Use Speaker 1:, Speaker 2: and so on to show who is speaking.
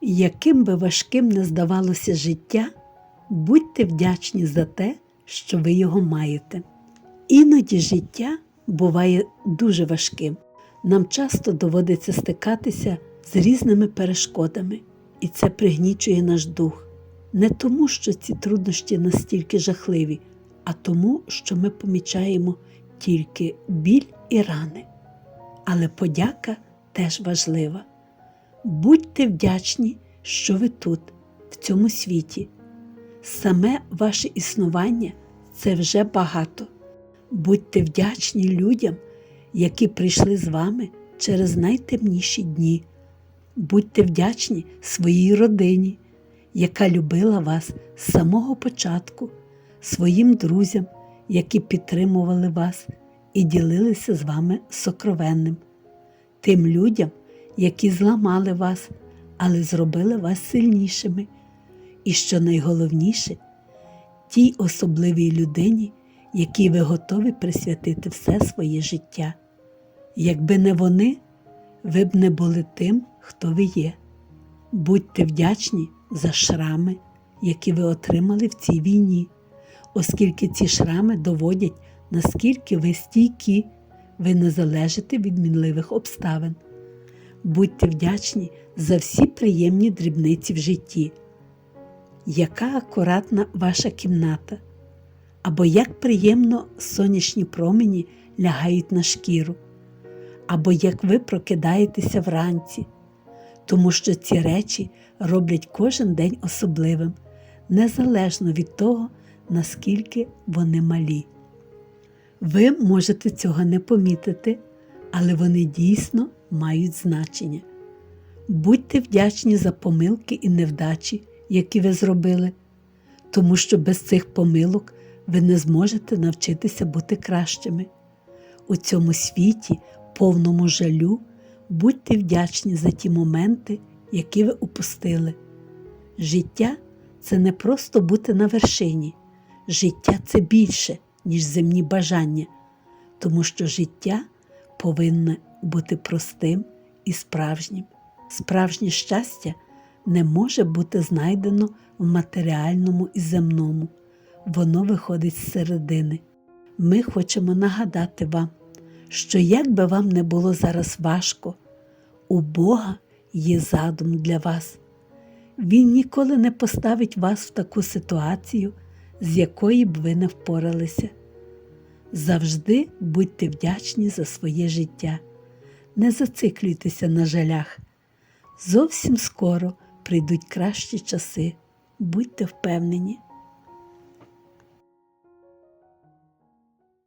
Speaker 1: Яким би важким не здавалося життя, будьте вдячні за те, що ви його маєте. Іноді життя буває дуже важким. Нам часто доводиться стикатися з різними перешкодами, і це пригнічує наш дух. Не тому, що ці труднощі настільки жахливі, а тому, що ми помічаємо тільки біль і рани. Але подяка теж важлива. Будьте вдячні, що ви тут, в цьому світі. Саме ваше існування це вже багато. Будьте вдячні людям, які прийшли з вами через найтемніші дні. Будьте вдячні своїй родині, яка любила вас з самого початку, своїм друзям, які підтримували вас і ділилися з вами сокровенним, тим людям, які зламали вас, але зробили вас сильнішими. І що найголовніше, тій особливій людині, якій ви готові присвятити все своє життя. Якби не вони, ви б не були тим, хто ви є. Будьте вдячні за шрами, які ви отримали в цій війні, оскільки ці шрами доводять, наскільки ви стійкі, ви не залежите від мінливих обставин. Будьте вдячні за всі приємні дрібниці в житті. Яка акуратна ваша кімната, або як приємно сонячні промені лягають на шкіру, або як ви прокидаєтеся вранці, тому що ці речі роблять кожен день особливим, незалежно від того, наскільки вони малі. Ви можете цього не помітити, але вони дійсно мають значення. Будьте вдячні за помилки і невдачі, які ви зробили, тому що без цих помилок ви не зможете навчитися бути кращими. У цьому світі, повному жалю, будьте вдячні за ті моменти, які ви упустили. Життя це не просто бути на вершині, життя це більше, ніж земні бажання, тому що життя повинне бути простим і справжнім. Справжнє щастя не може бути знайдено в матеріальному і земному, воно виходить з середини. Ми хочемо нагадати вам, що як би вам не було зараз важко, у Бога є задум для вас. Він ніколи не поставить вас в таку ситуацію, з якої б ви не впоралися. Завжди будьте вдячні за своє життя, не зациклюйтеся на жалях. Зовсім скоро прийдуть кращі часи, будьте впевнені.